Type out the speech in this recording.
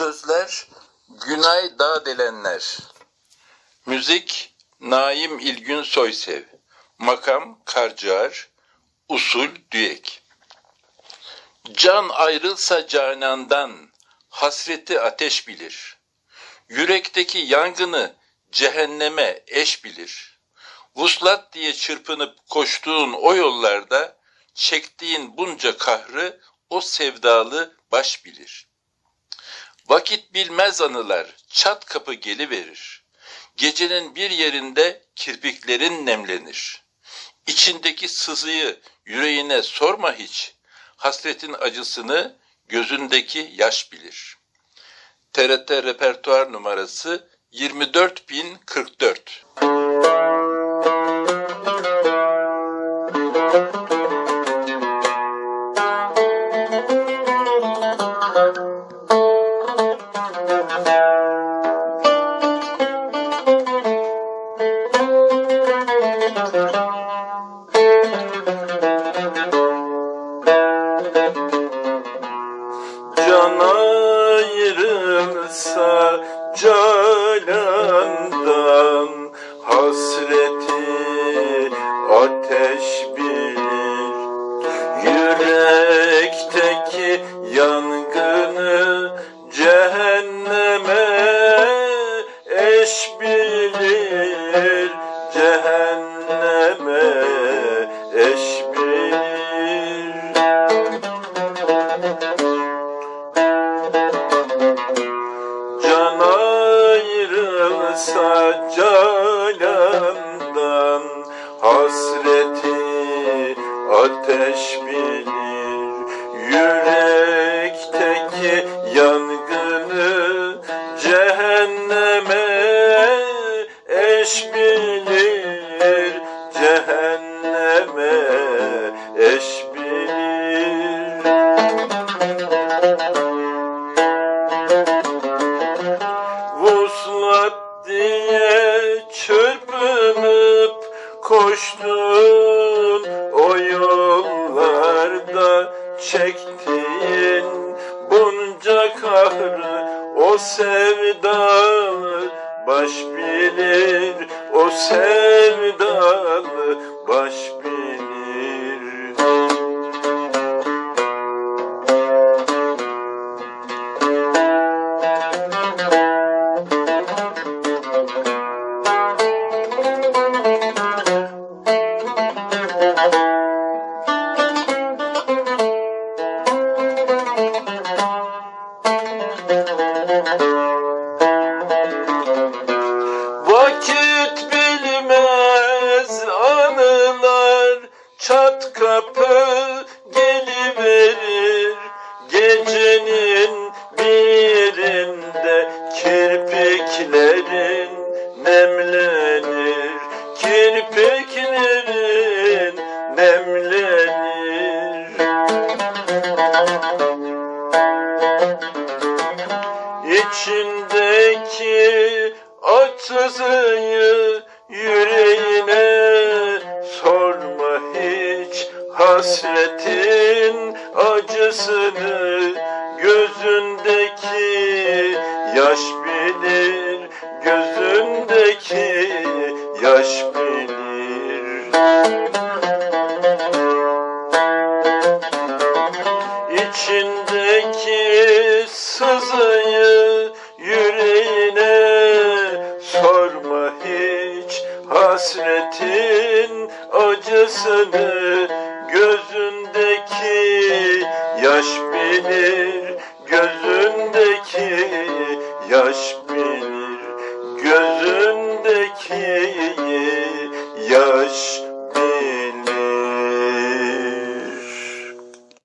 Sözler Günay Dağdelenler Müzik Naim İlgün Soysev Makam Karcar Usul Düyek Can ayrılsa canandan hasreti ateş bilir. Yürekteki yangını cehenneme eş bilir. Vuslat diye çırpınıp koştuğun o yollarda çektiğin bunca kahrı o sevdalı baş bilir. Vakit bilmez anılar çat kapı geliverir. Gecenin bir yerinde kirpiklerin nemlenir. İçindeki sızıyı yüreğine sorma hiç. Hasretin acısını gözündeki yaş bilir. TRT repertuar numarası 24044. Can canandan hasreti ateş eş bilir Cehenneme eş bilir. Can ayrılsa canandan hasreti ateş bilir eş bilir Cehenneme eş bilir. Vuslat diye çırpınıp koştun o yollarda çektiğin bunca kahrı o sevdalı baş bilir o sevdalı baş bilir kapı geliverir. Gecenin birinde kirpiklerin nemlenir. Kirpiklerin nemlenir. İçindeki acısıyı yüreğine hasretin acısını gözündeki yaş bilir gözündeki yaş bilir. İçindeki sızıyı yüreğine sorma hiç hasretin acısını